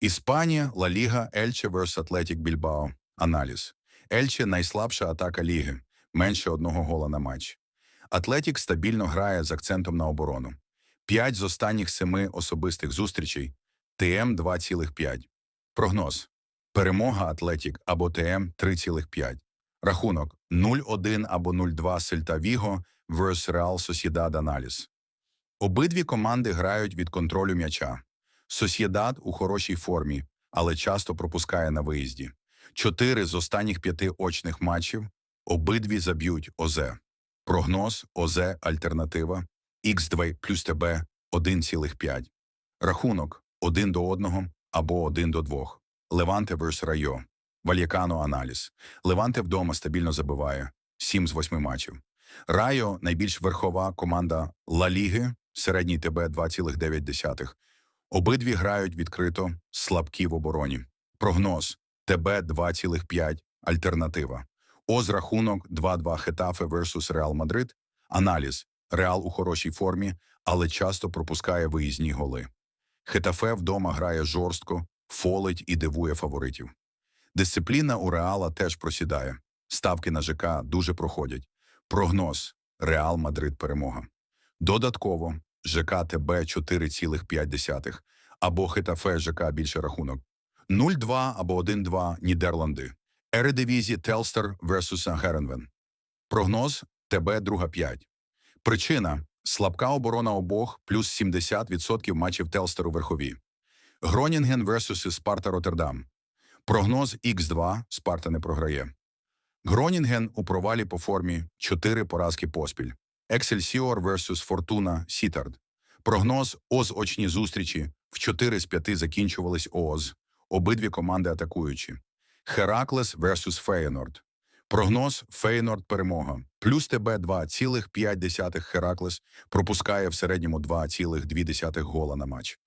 Іспанія, Ла Ліга, Ельче vs Атлетік Більбао. Аналіз. Ельче – найслабша атака ліги, менше одного гола на матч. Атлетік стабільно грає з акцентом на оборону. П'ять з останніх семи особистих зустрічей – ТМ 2,5. Прогноз. Перемога Атлетік або ТМ 3,5. Рахунок 0-1 або 0-2 Сельта Віго vs Реал Сосєдад Аналіз. Обидві команди грають від контролю м'яча. Сосєдад у хорошій формі, але часто пропускає на виїзді. Чотири з останніх п'яти очних матчів обидві заб'ють ОЗ. Прогноз ОЗ альтернатива Х2 плюс ТБ 1,5. Рахунок 1 до 1 або 1 до 2. Леванте vs Райо. Вальякано аналіз. Леванте вдома стабільно забиває 7 з 8 матчів. Райо найбільш верхова команда Ла Ліги, середній ТБ 2,9. Обидві грають відкрито, слабкі в обороні. Прогноз ТБ 2,5, альтернатива. Оз рахунок 2-2 Хетафе versus Реал Мадрид. Аналіз. Реал у хорошій формі, але часто пропускає виїзні голи. Хетафе вдома грає жорстко, фолить і дивує фаворитів. Дисципліна у Реала теж просідає. Ставки на ЖК дуже проходять. Прогноз Реал Мадрид перемога. Додатково ЖК ТБ 4,5 або Хетафе ЖК більше рахунок. 0-2 або 1-2 Нідерланди. Ередивізі Телстер vs Геренвен. Прогноз ТБ друга 5. Причина слабка оборона обох плюс 70% матчів Телстеру верхові. Гронінген vs Спарта Роттердам. Прогноз Х2 Спарта не програє. Гронінген у провалі по формі 4 поразки поспіль. Ексельсіор vs Фортуна Сітард. Прогноз ОЗ очні зустрічі в 4 з 5 закінчувались ООЗ. Обидві команди атакуючі. Хераклес vs Фейнорд. Прогноз Фейнорд перемога. Плюс ТБ 2,5 Хераклес пропускає в середньому 2,2 гола на матч.